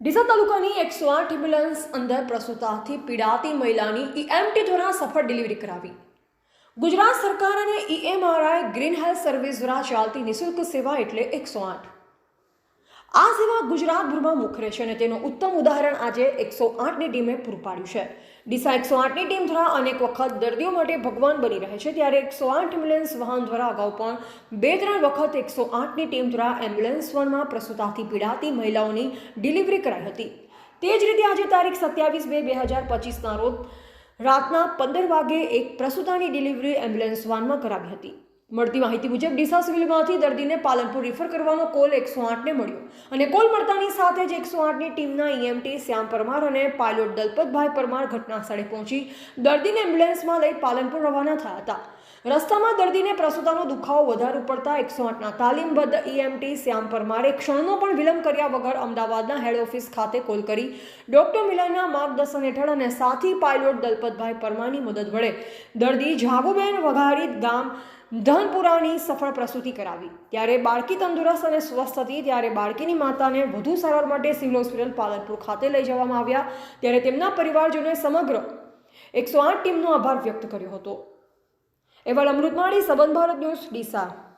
ડીસા તાલુકાની એકસો આઠ એમ્બ્યુલન્સ અંદર પ્રસૂતાથી પીડાતી મહિલાની ઈએમટી દ્વારા સફળ ડિલિવરી કરાવી. ગુજરાત સરકાર અને ઈએમઆરઆઈ ગ્રીન હેલ્થ સર્વિસ દ્વારા ચાલતી નિઃશુલ્ક સેવા એટલે એકસો આઠ. આ સેવા ગુજરાતભરમાં મુખરે છે અને તેનું ઉત્તમ ઉદાહરણ આજે એકસો આઠની ટીમે પૂરું પાડ્યું છે. ડીસા એકસો આઠની ટીમ દ્વારા અનેક વખત દર્દીઓ માટે ભગવાન બની રહે છે, ત્યારે એકસો આઠ એમ્બ્યુલન્સ વાહન દ્વારા અગાઉ પણ બે ત્રણ વખત એકસો આઠની ટીમ દ્વારા એમ્બ્યુલન્સ વનમાં પ્રસૂતાથી પીડાતી મહિલાઓની ડિલિવરી કરાઈ હતી. તે જ રીતે આજે તારીખ સત્યાવીસ બે બે હજાર પચીસના રોજ રાતના પંદર વાગે એક પ્રસૂતાની ડિલિવરી એમ્બ્યુલન્સ વાનમાં કરાવી હતી. મળતી માહિતી મુજબ ડીસા સિવિલમાંથી દર્દીને પાલનપુર રિફર કરવાનો કોલ એકસો આઠને મળ્યો. અને કોલ મળતાની સાથે જ એકસો આઠની ટીમના ઈએમટી શ્યામ પરમાર અને પાયલોટ દલપતભાઈ પરમાર ઘટના સ્થળે પહોંચી દર્દીને એમ્બ્યુલન્સમાં લઈ પાલનપુર રવાના થયા હતા. રસ્તામાં દર્દીને પ્રસૂતાનો દુખાવો વધારે પડતા એકસો આઠના તાલીમબદ્ધ ઈએમટી શ્યામ પરમારે ક્ષણનો પણ વિલંબ કર્યા વગર અમદાવાદના હેડ ઓફિસ ખાતે કોલ કરી ડોક્ટર મિલનના માર્ગદર્શન હેઠળ અને સાથી પાયલોટ દલપતભાઈ પરમારની મદદ વડે દર્દી જાગુબેન વઘારી ગામ ધનપુરાની સફળ પ્રસૂતિ કરાવી. ત્યારે બાળકી તંદુરસ્ત અને સ્વસ્થ હતી, ત્યારે બાળકીની માતાને વધુ સારવાર માટે સિવિલ હોસ્પિટલ પાલનપુર ખાતે લઈ જવામાં આવ્યા. ત્યારે તેમના પરિવારજનોએ સમગ્ર એકસો આઠ ટીમનો આભાર વ્યક્ત કર્યો હતો. એવા અમૃતમાળી સંબંધ ભારત ન્યૂઝ, ડીસા.